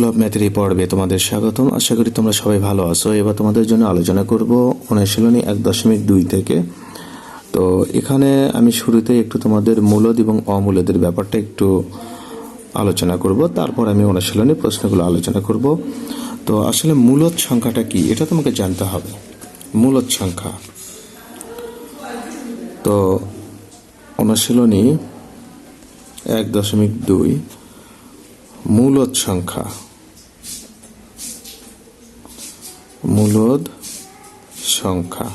School of ম্যাথের এই পর্বে তোমাদের স্বাগতম। আশা করি তোমরা সবাই ভালো আছো। এবার তোমাদের জন্য আলোচনা করব অনুশীলনী এক দশমিক দুই থেকে। তো এখানে আমি শুরুতে একটু তোমাদের মূলদ এবং অমূলদের ব্যাপারটা একটু আলোচনা করব। তারপর আমি অনুশীলনী প্রশ্নগুলো আলোচনা করব। তো আসলে মূলদ সংখ্যাটা কি? এটা তোমাকে জানতে হবে। মূলদ সংখ্যা। তো অনুশীলনী এক দশমিক দুই। মূলদ সংখ্যা। মূলদ সংখ্যা।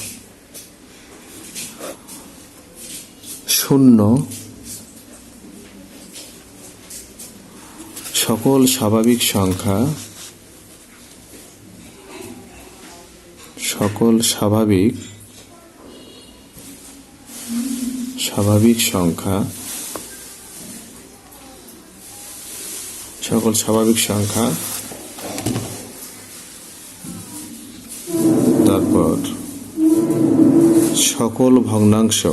শূন্য। সকল স্বাভাবিক সংখ্যা সকল স্বাভাবিক স্বাভাবিক সংখ্যা সকল স্বাভাবিক সংখ্যা সকল ভগ্নাংশ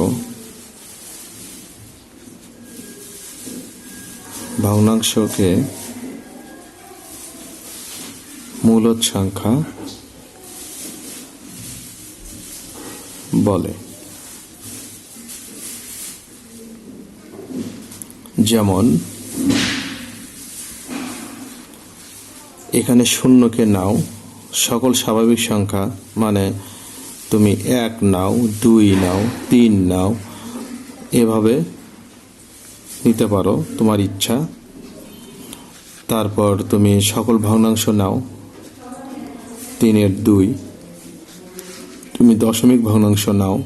ভগ্নাংশকে মূলদ সংখ্যা বলে। যেমন এখানে শূন্যকে নাও সকল স্বাভাবিক সংখ্যা মানে তুমি এক নাও, দুই নাও, তিন নাও। এভাবে নিতে পারো তোমার ইচ্ছা। তারপর তুমি সকল ভগ্নাংশ নাও, তিনের দুই। তুমি দশমিক ভগ্নাংশ নাও,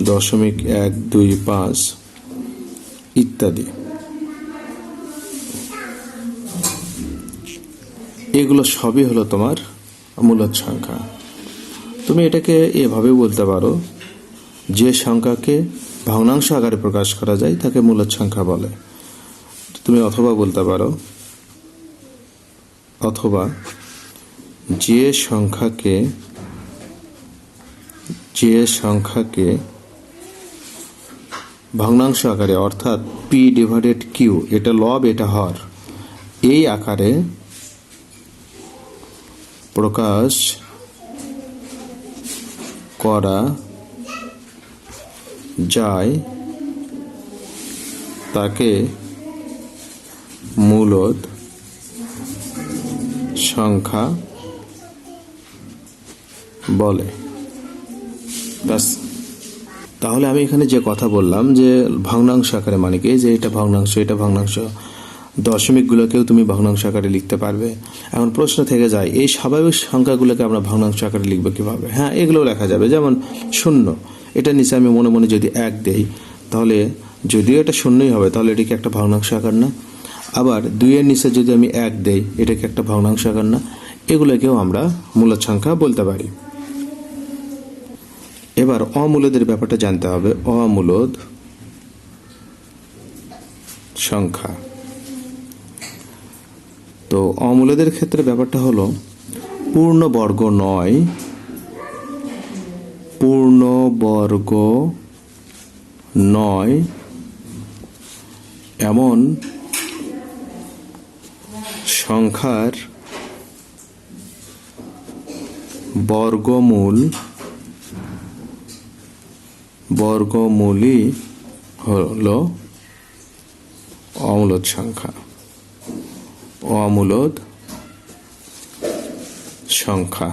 দশমিক এক, দুই, পাঁচ, ইত্যাদি। এগুলো সবই হলো তোমার মূলদ সংখ্যা। তুমি এটাকে এভাবে বলতে পারো, যে সংখ্যাকে ভগ্নাংশ আকারে প্রকাশ করা যায়, তাকে মূলদ সংখ্যা বলে। তুমি অথবা বলতে পারো, অথবা যে সংখ্যাকে যে সংখ্যাকে ভগ্নাংশ আকারে, অর্থাৎ পি ডিভাইডেড কিউ এটা লব, এটা হর, এই আকারে প্রকাশ করা যায়, তাকে মূলদ সংখ্যা বলে। ব্যাস। তাহলে আমি এখানে যে কথা বললাম, যে ভগ্নাংশ আকারে মানে কি? যে এটা ভগ্নাংশ এটা ভগ্নাংশ দশমিকগুলোকেও তুমি ভগ্নাংশ আকারে লিখতে পারবে। এখন প্রশ্ন থেকে যায়, এই স্বাভাবিক সংখ্যাগুলোকে আমরা ভগ্নাংশ আকারে লিখব কীভাবে? হ্যাঁ এগুলোও লেখা যাবে। যেমন শূন্য, এটা নিচে আমি মনে মনে যদি এক দেই, তাহলে যদিও এটা শূন্যই হবে, তাহলে এটাকে একটা ভগ্নাংশ আকার না? আবার দুইয়ের নিচে যদি আমি এক দেই এটাকে একটা ভগ্নাংশ আকার না? এগুলোকেও আমরা মূলদ সংখ্যা বলতে পারি। এবার অমূলদের ব্যাপারটা জানতে হবে। অমূলদ সংখ্যা। তো অমূলদের ক্ষেত্রে ব্যাপারটা হলো পূর্ণ বর্গ নয় পূর্ণ বর্গ নয়, এমন সংখ্যার বর্গমূল, বর্গমূলই হল অমূলদ সংখ্যা। অমূলদ সংখ্যা।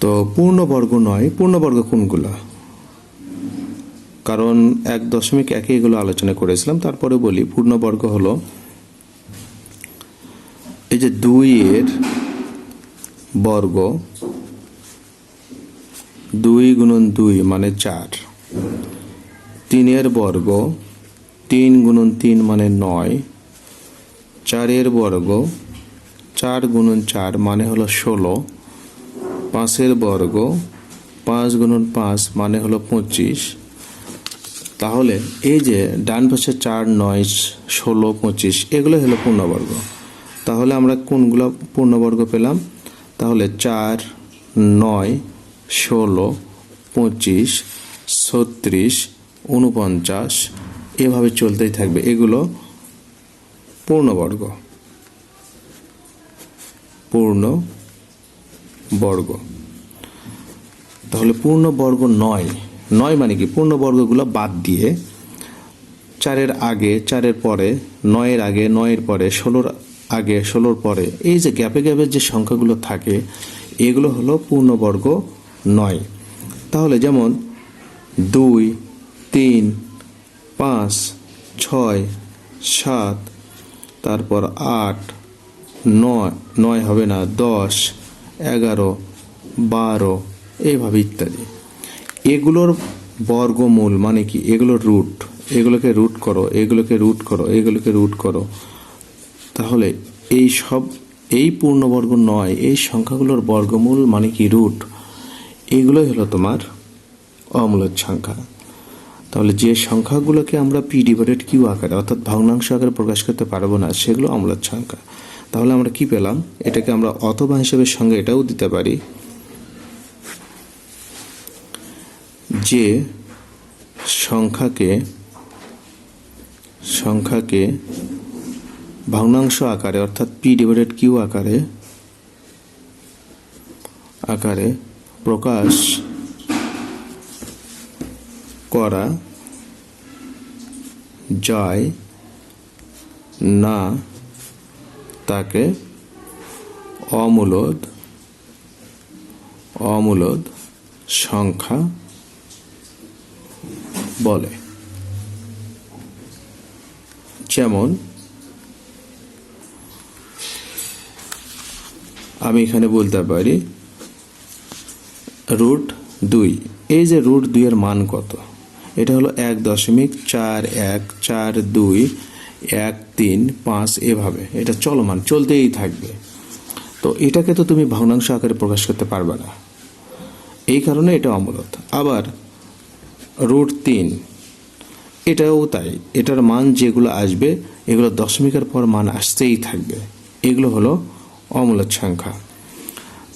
তো পূর্ণবর্গ নয়, পূর্ণবর্গ কোনগুলো? কারণ এক দশমিক একে এগুলো আলোচনা করেছিলাম, তারপরে বলি পূর্ণবর্গ হলো এই যে দুই এর বর্গ, দুই গুণন দুই মানে চার। তিনের বর্গ, তিন গুণন তিন মানে নয়, চারের বর্গ, চার গুণন চার মানে হলো ষোলো, পাঁচের বর্গ, পাঁচ গুণন পাঁচ মানে হলো পঁচিশ। তাহলে এই যে ডান পাশে চার, নয়, ষোলো, পঁচিশ এগুলো হলো পূর্ণবর্গ। তাহলে আমরা কোনগুলো পূর্ণবর্গ পেলাম? তাহলে চার, নয়, ষোলো, পঁচিশ, ছত্রিশ উনপঞ্চাশ এভাবে চলতেই থাকবে। এগুলো পূর্ণবর্গ। পূর্ণ বর্গ তাহলে পূর্ণ বর্গ নয়। নয় মানে কি? পূর্ণ বর্গগুলো বাদ দিয়ে চারের আগে, চারের পরে, নয়ের আগে, নয়ের পরে, ষোলোর আগে, ষোলোর পরে, এই যে গ্যাপে গ্যাপে যে সংখ্যাগুলো থাকে, এগুলো হলো পূর্ণবর্গ নয়। তাহলে যেমন দুই তিন, পাঁচ, ছয়, সাত, তারপর আট, নয় নয় হবে না, দশ, এগারো, বারো, এইভাবে ইত্যাদি। এগুলোর বর্গমূল মানে কি? এগুলোর রুট। এগুলোকে রুট করো, এগুলোকে রুট করো, এগুলোকে রুট করো। তাহলে এই সব, এই পূর্ণবর্গ নয়, এই সংখ্যাগুলোর বর্গমূল মানে কি রুট? এগুলোই হলো তোমার অমূলদ সংখ্যা। তাহলে যে সংখ্যাগুলোকে আমরা পি ডিভাইডেড কিউ আকারে, অর্থাৎ ভগ্নাংশ আকারে প্রকাশ করতে পারব না, সেগুলো অমূলদ সংখ্যা। তাহলে আমরা কি পেলাম? এটাকে আমরা অথবা হিসেবে সঙ্গে এটাও দিতে পারি। যে সংখ্যাকে সংখ্যাকে ভগ্নাংশ আকারে, অর্থাৎ পি ডিভাইডেড কিউ আকারে আকারে প্রকাশ করা যায় না, তাকে অমূলদ অমূলদ সংখ্যা বলে। যেমন, আমি এখানে বলতে পারি, রুট দুই। এই যে রুট দুইয়ের মান কত? এটা হলো এক দশমিক চার এক, চার দুই, এক তিন, পাঁচ এভাবে। এটা চলমান, চলতেই থাকবে। তো এটাকে তো তুমি ভগ্নাংশ আকারে প্রকাশ করতে পারবে না। এই কারণে এটা অমূলত। আবার রুট তিন, এটাও তাই। এটার মান যেগুলো আসবে, এগুলো দশমিকের পর মান আসতেই থাকবে। এগুলো হলো অমূলত সংখ্যা।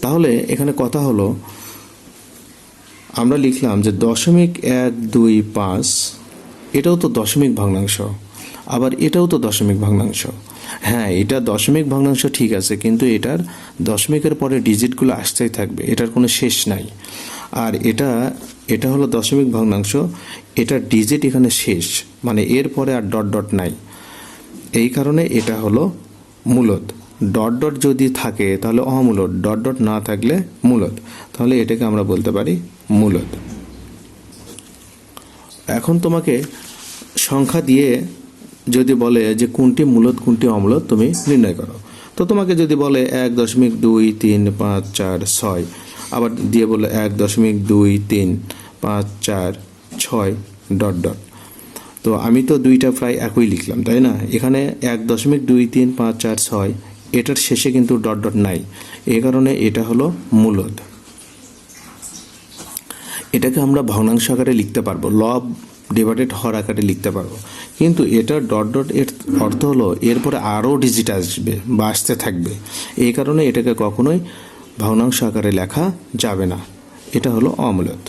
তাহলে এখানে কথা হলো আমরা লিখলাম যে দশমিক এক, দুই, পাঁচ, এটাও তো দশমিক ভগ্নাংশ। আবার এটাও তো দশমিক ভগ্নাংশ। হ্যাঁ এটা দশমিক ভগ্নাংশ ঠিক আছে, কিন্তু এটার দশমিকের পরে ডিজিটগুলো আসতেই থাকবে, এটার কোনো শেষ নাই। আর এটা এটা হলো দশমিক ভগ্নাংশ এটার ডিজিট এখানে শেষ মানে এর পরে আর ডট ডট নাই। এই কারণে এটা হলো মূলত ডট ডট যদি থাকে তাহলে অমূলত ডট ডট না থাকলে মূলত তাহলে এটাকে আমরা বলতে পারি মূলত। এখন তোমাকে সংখ্যা দিয়ে যদি বলে যে কোনটি মূলত, কোনটি অমূলত, তুমি নির্ণয় করো। তো তোমাকে যদি বলে এক দশমিক দুই তিন পাঁচ চার ছয়, আবার দিয়ে বলে এক দশমিক দুই তিন পাঁচ চার ছয় ডট ডট। তো আমি তো দুইটা প্রায় একই লিখলাম, তাই না? এখানে এক দশমিক দুই তিন পাঁচ চার ছয়, এটার শেষে কিন্তু ডট ডট নাই। এই কারণে এটা হলো মূলদ এটাকে আমরা ভগ্নাংশ আকারে লিখতে পারব লব ডিভাইডেড হর আকারে লিখতে পারব। কিন্তু এটা ডট ডট এর অর্থ হলো, এরপরে আরও ডিজিট আসবে বা আসতে থাকবে। এই কারণে এটাকে কখনোই ভগ্নাংশ আকারে লেখা যাবে না। এটা হলো অমূলত।